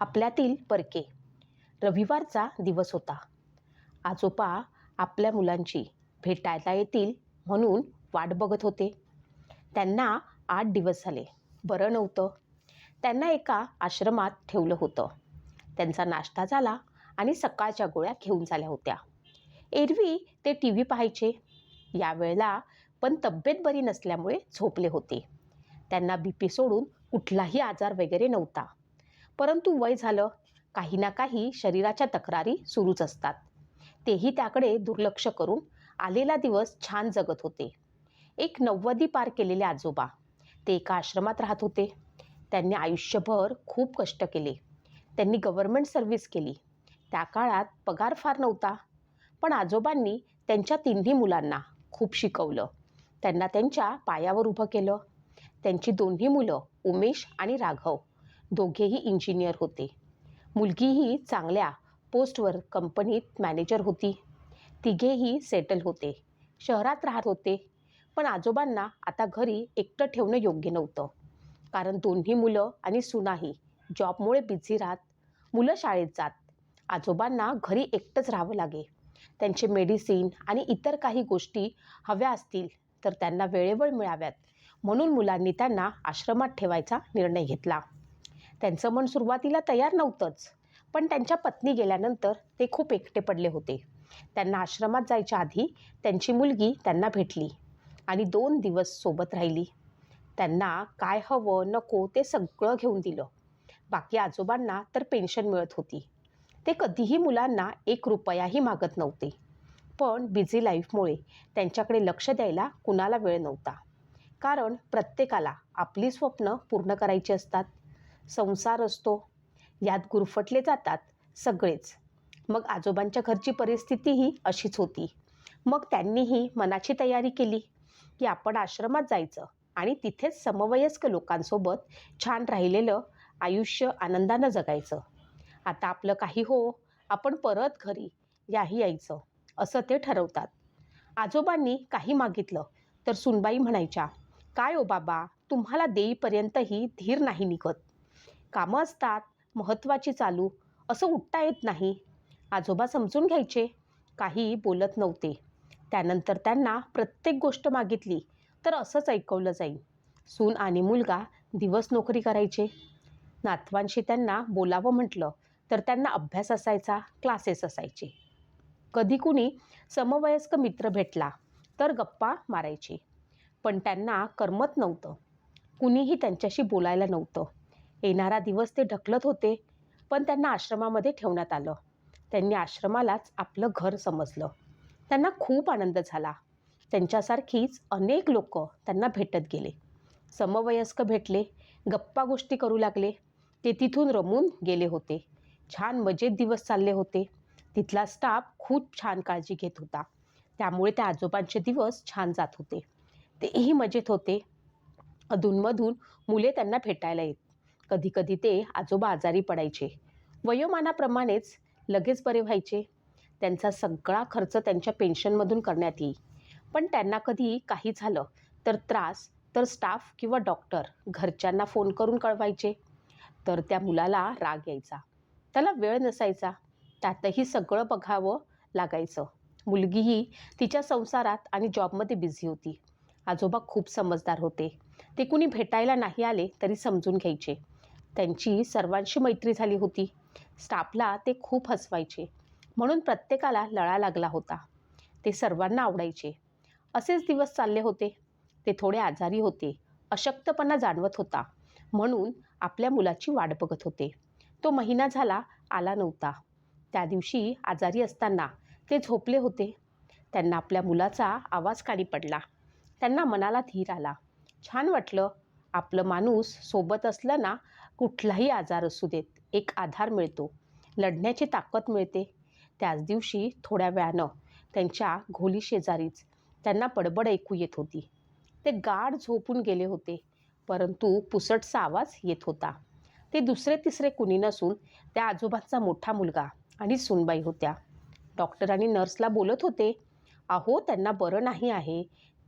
आपल्यातील परके. रविवारचा दिवस होता. आजोबा आपल्या मुलांची भेटायला येतील म्हणून वाट बघत होते. त्यांना आठ दिवस झाले. बरं नव्हतं. त्यांना एका आश्रमात ठेवलं होतं. त्यांचा नाश्ता झाला आणि सकाळच्या गोळ्या घेऊन झाल्या होत्या. एरवी ते टी व्ही पाहायचे. यावेळेला पण तब्येत बरी नसल्यामुळे झोपले होते. त्यांना बी पी सोडून कुठलाही आजार वगैरे नव्हता. परंतु वय झालं काही ना काही शरीराच्या तक्रारी सुरूच असतात. तेही त्याकडे दुर्लक्ष करून आलेला दिवस छान जगत होते. एक नव्वदी पार केलेले आजोबा ते एका आश्रमात राहत होते. त्यांनी आयुष्यभर खूप कष्ट केले. त्यांनी गव्हर्मेंट सर्व्हिस केली. त्या काळात पगार फार नव्हता. पण आजोबांनी त्यांच्या तिन्ही मुलांना खूप शिकवलं. त्यांना त्यांच्या पायावर उभं केलं. त्यांची दोन्ही मुलं उमेश आणि राघव. दोघेही इंजिनियर होते. मुलगीही चांगल्या पोस्टवर कंपनीत मॅनेजर होती. तिघेही सेटल होते. शहरात राहत होते. पण आजोबांना आता घरी एकटं ठेवणं योग्य नव्हतं. कारण दोन्ही मुलं आणि सुनाही जॉबमुळे बिझी राहत मुलं शाळेत जात. आजोबांना घरी एकटंच राहावं लागे. त्यांचे मेडिसिन आणि इतर काही गोष्टी हव्या असतील तर त्यांना वेळेवर मिळाव्यात. म्हणून मुलांनी त्यांना आश्रमात ठेवायचा निर्णय घेतला. त्यांचं मन सुरुवातीला तयार नव्हतंच पण त्यांच्या पत्नी गेल्यानंतर ते खूप एकटे पडले होते. त्यांना आश्रमात जायच्या आधी त्यांची मुलगी त्यांना भेटली आणि दोन दिवस सोबत राहिली. त्यांना काय हवं नको ते सगळं घेऊन दिलं. बाकी आजोबांना तर पेन्शन मिळत होती. ते कधीही मुलांना एक रुपयाही मागत नव्हते. पण बिझी लाईफमुळे त्यांच्याकडे लक्ष द्यायला कुणाला वेळ नव्हता. कारण प्रत्येकाला आपली स्वप्न पूर्ण करायची असतात. संसार असतो. यात गुरफटले जातात सगळेच. मग आजोबांच्या घरची परिस्थितीही अशीच होती. मग त्यांनीही मनाची तयारी केली की आपण आश्रमात जायचं आणि तिथेच समवयस्क लोकांसोबत छान राहिलेलं आयुष्य आनंदानं जगायचं. आता आपलं काही हो आपण परत घरी याही यायचं असं ते ठरवतात. आजोबांनी काही मागितलं तर सुनबाई म्हणायच्या काय ओ बाबा तुम्हाला देईपर्यंतही धीर नाही निघत. कामं असतात महत्त्वाची चालू असं उठता येत नाही. आजोबा समजून घ्यायचे. काही बोलत नव्हते. त्यानंतर त्यांना प्रत्येक गोष्ट मागितली तर असंच ऐकवलं जाईल सून आणि मुलगा दिवस नोकरी करायचे. नातवांशी त्यांना बोलावं म्हटलं तर त्यांना अभ्यास असायचा क्लासेस असायचे. कधी कुणी समवयस्क मित्र भेटला तर गप्पा मारायचे. पण त्यांना करमत नव्हतं. कुणीही त्यांच्याशी बोलायला नव्हतं. येणारा दिवस ते ढकलत होते पण त्यांना आश्रमामध्ये ठेवण्यात आलं. त्यांनी आश्रमालाच आपलं घर समजलं. त्यांना खूप आनंद झाला. त्यांच्यासारखीच अनेक लोक त्यांना भेटत गेले. समवयस्क भेटले गप्पा गोष्टी करू लागले. ते तिथून रमून गेले होते. छान मजेत दिवस चालले होते. तिथला स्टाफ खूप छान काळजी घेत होता. त्यामुळे त्या आजोबांचे दिवस छान जात होते. तेही मजेत होते. अधूनमधून मुले त्यांना भेटायला येत कधीकधी ते आजोबा आजारी पडायचे. वयोमानाप्रमाणेच लगेच बरे व्हायचे. त्यांचा सगळा खर्च त्यांच्या पेन्शनमधून करण्यात येई पण त्यांना कधी काही झालं तर त्रास तर स्टाफ किंवा डॉक्टर घरच्यांना फोन करून कळवायचे. तर त्या मुलाला राग यायचा. त्याला वेळ नसायचा. त्यातही सगळं बघावं लागायचं. मुलगीही तिच्या संसारात आणि जॉबमध्ये बिझी होती. आजोबा खूप समजदार होते. ते कुणी भेटायला नाही आले तरी समजून घ्यायचे. त्यांची सर्वांशी मैत्री झाली होती. स्टाफला ते खूप हसवायचे. म्हणून प्रत्येकाला लळा लागला होता. ते सर्वांना आवडायचे. असेच दिवस चालले होते. ते थोडे आजारी होते. अशक्तपणा जाणवत होता. म्हणून आपल्या मुलाची वाट बघत होते. तो महिना झाला आला नव्हता. त्या दिवशी आजारी असताना ते झोपले होते. त्यांना आपल्या मुलाचा आवाज काणी पडला. त्यांना मनाला धीर आला. छान वाटलं. आपलं माणूस सोबत असलं ना कुठलाही आजार असू देत एक आधार मिळतो. लढण्याची ताकद मिळते. त्याच दिवशी थोड्या वेळानं त्यांच्या घोली शेजारीच त्यांना बडबड ऐकू येत होती. ते गाढ झोपून गेले होते परंतु पुसटचा आवाज येत होता. ते दुसरे तिसरे कुणी नसून त्या आजोबांचा मोठा मुलगा आणि सुनबाई होत्या. डॉक्टर आणि नर्सला बोलत होते अहो त्यांना बरं नाही आहे.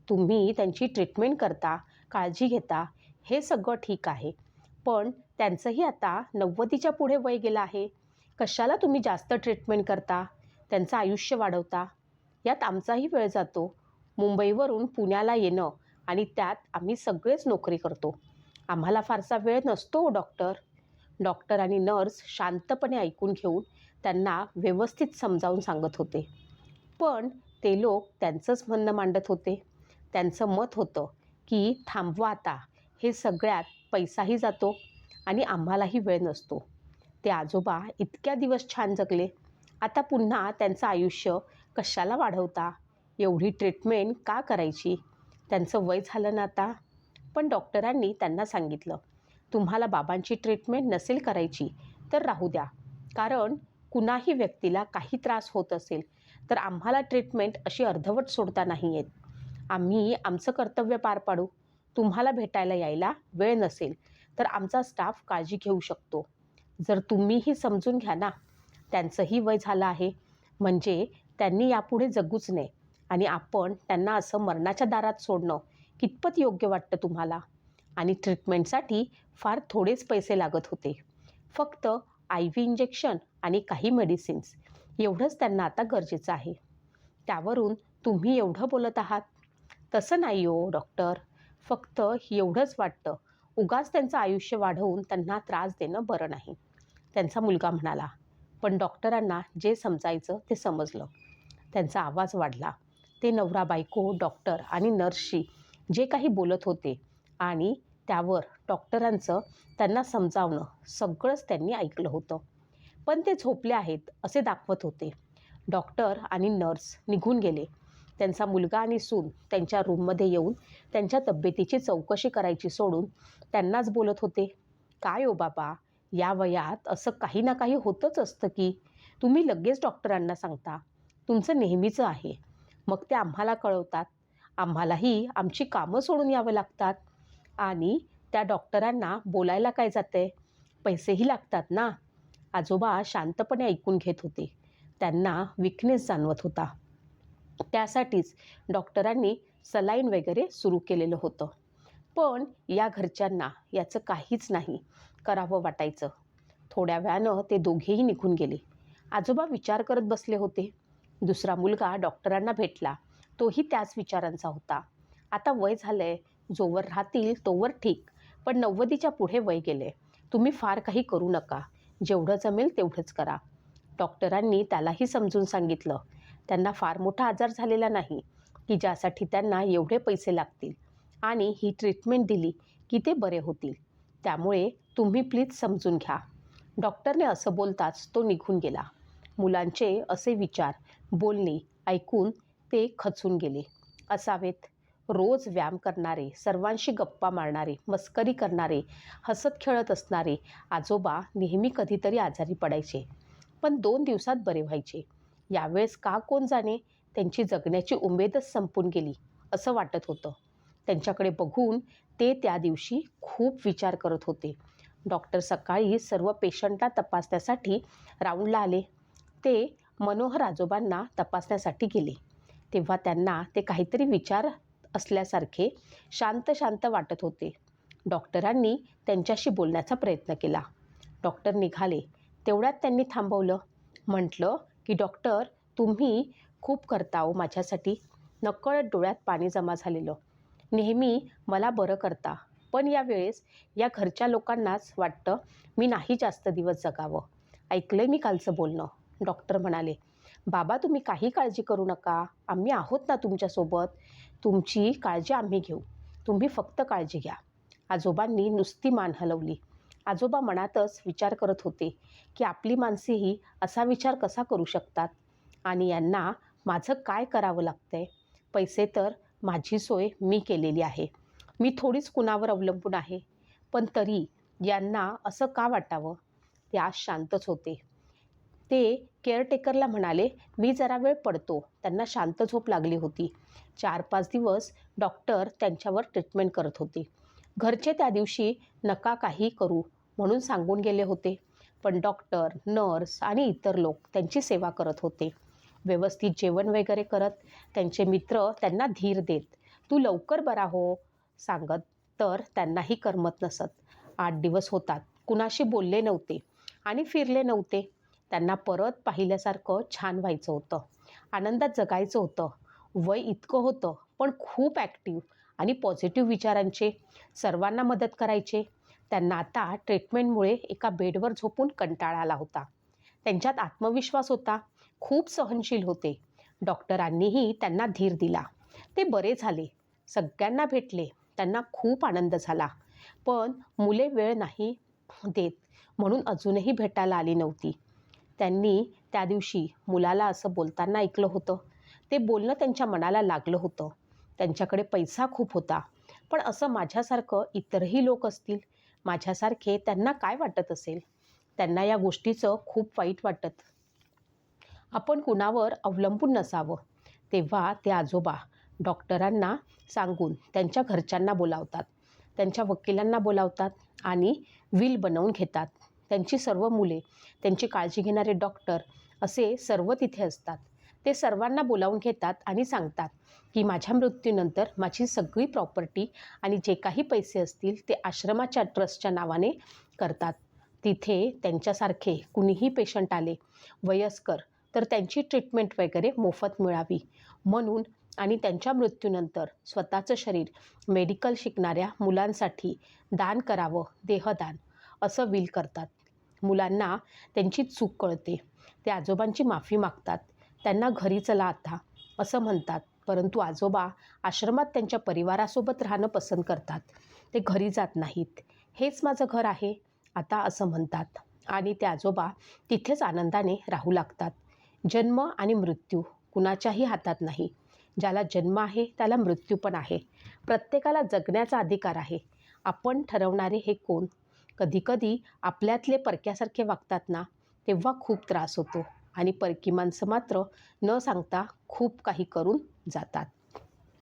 तुम्ही त्यांची ट्रीटमेंट करता काळजी घेता. हे सगळं ठीक आहे. पण त्यांचंही आता नव्वदीच्या पुढे वय गेलं आहे. कशाला तुम्ही जास्त ट्रीटमेंट करता? त्यांचं आयुष्य वाढवता? यात आमचाही वेळ जातो. मुंबईवरून पुण्याला येणं आणि त्यात आम्ही सगळेच नोकरी करतो. आम्हाला फारसा वेळ नसतो हो, डॉक्टर डॉक्टर आणि नर्स शांतपणे ऐकून घेऊन त्यांना व्यवस्थित समजावून सांगत होते. पण ते लोक त्यांचंच म्हणणं मांडत होते. त्यांचं मत होतं की थांबवा आता. हे सगळ्यात पैसाही जातो आणि आम्हालाही वेळ नसतो. ते आजोबा इतक्या दिवस छान जगले. आता पुन्हा त्यांचं आयुष्य कशाला वाढवता? एवढी ट्रीटमेंट का करायची? त्यांचं वय झालं ना आता? पण डॉक्टरांनी त्यांना सांगितलं तुम्हाला बाबांची ट्रीटमेंट नसेल करायची तर राहू द्या. कारण कुणाही व्यक्तीला काही त्रास होत असेल तर आम्हाला ट्रीटमेंट अशी अर्धवट सोडता नाही येत. आम्ही आमचं कर्तव्य पार पाडू. तुम्हाला भेटायला यायला वेळ नसेल तर आमचा स्टाफ काळजी घेऊ शकतो. जर तुम्हीही समजून घ्या ना त्यांचंही वय झालं आहे म्हणजे त्यांनी यापुढे जगूच नये आणि आपण त्यांना असं मरणाच्या दारात सोडणं कितपत योग्य वाटतं तुम्हाला? आणि ट्रीटमेंटसाठी फार थोडेच पैसे लागत होते. फक्त आय व्ही इंजेक्शन आणि काही मेडिसिन्स एवढंच त्यांना आता गरजेचं आहे. त्यावरून तुम्ही एवढं बोलत आहात? तसं नाही हो डॉक्टर. फक्त एवढंच वाटतं. उगाच त्यांचं आयुष्य वाढवून त्यांना त्रास देणं बरं नाही. त्यांचा मुलगा म्हणाला पण डॉक्टरांना जे समजायचं ते समजलं. त्यांचा आवाज वाढला. ते नवरा बायको डॉक्टर आणि नर्सशी जे काही बोलत होते आणि त्यावर डॉक्टरांचं त्यांना समजावणं सगळंच त्यांनी ऐकलं होतं. पण ते झोपले आहेत असे दाखवत होते. डॉक्टर आणि नर्स निघून गेले. त्यांचा मुलगा आणि सून त्यांच्या रूममध्ये येऊन त्यांच्या तब्येतीची चौकशी करायची सोडून त्यांनाच बोलत होते. काय ओ बाबा या वयात असं काही ना काही होतच असतं की? तुम्ही लगेच डॉक्टरांना सांगता. तुमचं नेहमीचं आहे. मग ते आम्हाला कळवतात. आम्हालाही आमची कामं सोडून यावं लागतात. आणि त्या डॉक्टरांना बोलायला काय जाते पैसेही लागतात ना? आजोबा शांतपणे ऐकून घेत होते. त्यांना विकनेस जाणवत होता. त्यासाठीच डॉक्टरांनी सलाईन वगैरे सुरू केलेलं होतं. पण या घरच्यांना याचं काहीच नाही करावं वाटायचं. थोड्या वेळानं ते दोघेही निघून गेले. आजोबा विचार करत बसले होते. दुसरा मुलगा डॉक्टरांना भेटला. तोही त्याच विचारांचा होता. आता वय झालं आहे जोवर राहतील तोवर ठीक. पण नव्वदीच्या पुढे वय गेले. तुम्ही फार काही करू नका. जेवढं जमेल तेवढंच करा. डॉक्टरांनी त्यालाही समजून सांगितलं. त्यांना फार मोठा आजार झालेला नाही की ज्यासाठी त्यांना एवढे पैसे लागतील. आणि ही ट्रीटमेंट दिली की ते बरे होतील. त्यामुळे तुम्ही प्लीज समजून घ्या. डॉक्टरने असं बोलताच तो निघून गेला. मुलांचे असे विचार बोलणे ऐकून ते खचून गेले. असावेत. रोज व्यायाम करणारे सर्वांशी गप्पा मारणारे मस्करी करणारे हसत खेळत असणारे आजोबा नेहमी कधीतरी आजारी पडायचे. पण दोन दिवसात बरे व्हायचे. यावेळेस का कोण जाणे? त्यांची जगण्याची उमेदच संपून गेली असं वाटत होतं. त्यांच्याकडे बघून ते त्या दिवशी खूप विचार करत होते. डॉक्टर सकाळी सर्व पेशंटला तपासण्यासाठी राऊंडला आले. ते मनोहर आजोबांना तपासण्यासाठी गेले. तेव्हा त्यांना ते काहीतरी विचार असल्यासारखे शांत शांत वाटत होते. डॉक्टरांनी त्यांच्याशी बोलण्याचा प्रयत्न केला. डॉक्टर निघाले. तेवढ्यात त्यांनी थांबवलं. म्हटलं की डॉक्टर तुम्ही खूप करता हो माझ्यासाठी. नकळत डोळ्यात पाणी जमा झालेलं. नेहमी मला बरं करता. पण यावेळेस या घरच्या लोकांनाच वाटतं मी नाही जास्त दिवस जगावं. ऐकलं मी कालचं बोलणं. डॉक्टर म्हणाले बाबा तुम्ही काही काळजी करू नका. आम्ही आहोत ना तुमच्यासोबत. तुमची काळजी आम्ही घेऊ. तुम्ही फक्त काळजी घ्या. आजोबांनी नुसती मान हलवली. आजोबा मनातच विचार करत होते की आपली माणसेही असा विचार कसा करू शकतात? आणि यांना माझं काय करावं लागतंय? पैसे तर माझी सोय मी केलेली आहे. मी थोडीच कुणावर अवलंबून आहे. पण तरी यांना असं का वाटावं? ते आज शांतच होते. ते केअरटेकरला म्हणाले मी जरा वेळ पडतो. त्यांना शांत झोप लागली होती. चार पाच दिवस डॉक्टर त्यांच्यावर ट्रीटमेंट करत होते. घरचे त्या दिवशी नका काही करू. म्हणून सांगून गेले होते. पण डॉक्टर नर्स आणि इतर लोक त्यांची सेवा करत होते. व्यवस्थित जेवण वगैरे करत त्यांचे मित्र त्यांना धीर देत तू लवकर बरा हो सांगत तर त्यांनाही करमत नसत. आठ दिवस होतात. कुणाशी बोलले नव्हते आणि फिरले नव्हते. त्यांना परत पाहिल्यासारखं छान व्हायचं होतं. आनंदात जगायचं होतं. वय इतकं होतं पण खूप ॲक्टिव्ह आणि पॉझिटिव्ह विचारांचे. सर्वांना मदत करायचे. त्यांना आता ट्रीटमेंटमुळे एका बेडवर झोपून कंटाळा आला होता. त्यांच्यात आत्मविश्वास होता. खूप सहनशील होते. डॉक्टरांनीही त्यांना धीर दिला. ते बरे झाले. सगळ्यांना भेटले. त्यांना खूप आनंद झाला. पण मुले वेळ नाही देत म्हणून अजूनही भेटायला आली नव्हती. त्यांनी त्या दिवशी मुलाला असं बोलताना ऐकलं होतं. ते बोलणं त्यांच्या मनाला लागलं होतं. त्यांच्याकडे पैसा खूप होता. पण असं माझ्यासारखं इतरही लोक असतील माझ्यासारखे त्यांना काय वाटत असेल? त्यांना या गोष्टीचं खूप वाईट वाटत. आपण कुणावर अवलंबून नसावं तेव्हा ते आजोबा डॉक्टरांना सांगून त्यांच्या घरच्यांना बोलावतात त्यांच्या वकिलांना बोलावतात आणि विल बनवून घेतात. त्यांची सर्व मुले त्यांची काळजी घेणारे डॉक्टर असे सर्व तिथे असतात. ते सर्वांना बोलावून घेतात आणि सांगतात की माझ्या मृत्यूनंतर माझी सगळी प्रॉपर्टी आणि जे काही पैसे असतील ते आश्रमाच्या ट्रस्टच्या नावाने करतात. तिथे त्यांच्यासारखे कुणीही पेशंट आले वयस्कर तर त्यांची ट्रीटमेंट वगैरे मोफत मिळावी. म्हणून आणि त्यांच्या मृत्यूनंतर स्वतःचं शरीर मेडिकल शिकणाऱ्या मुलांसाठी दान करावं देहदान असं विल करतात. मुलांना त्यांची चूक कळते. ते आजोबांची माफी मागतात. त्यांना घरी चला आता असं म्हणतात. परंतु आजोबा आश्रमात त्यांच्या परिवारासोबत राहणं पसंत करतात. ते घरी जात नाहीत. हेच माझं घर आहे आता असं म्हणतात. आणि ते आजोबा तिथेच आनंदाने राहू लागतात. जन्म आणि मृत्यू कुणाच्याही हातात नाही. ज्याला जन्म आहे त्याला मृत्यू पण आहे. प्रत्येकाला जगण्याचा अधिकार आहे. आपण ठरवणारे हे कोण? कधीकधी आपल्यातले परक्यासारखे वागतात ना तेव्हा खूप त्रास होतो. आणि परकी माणसं मात्र न सांगता खूप काही करून जातात.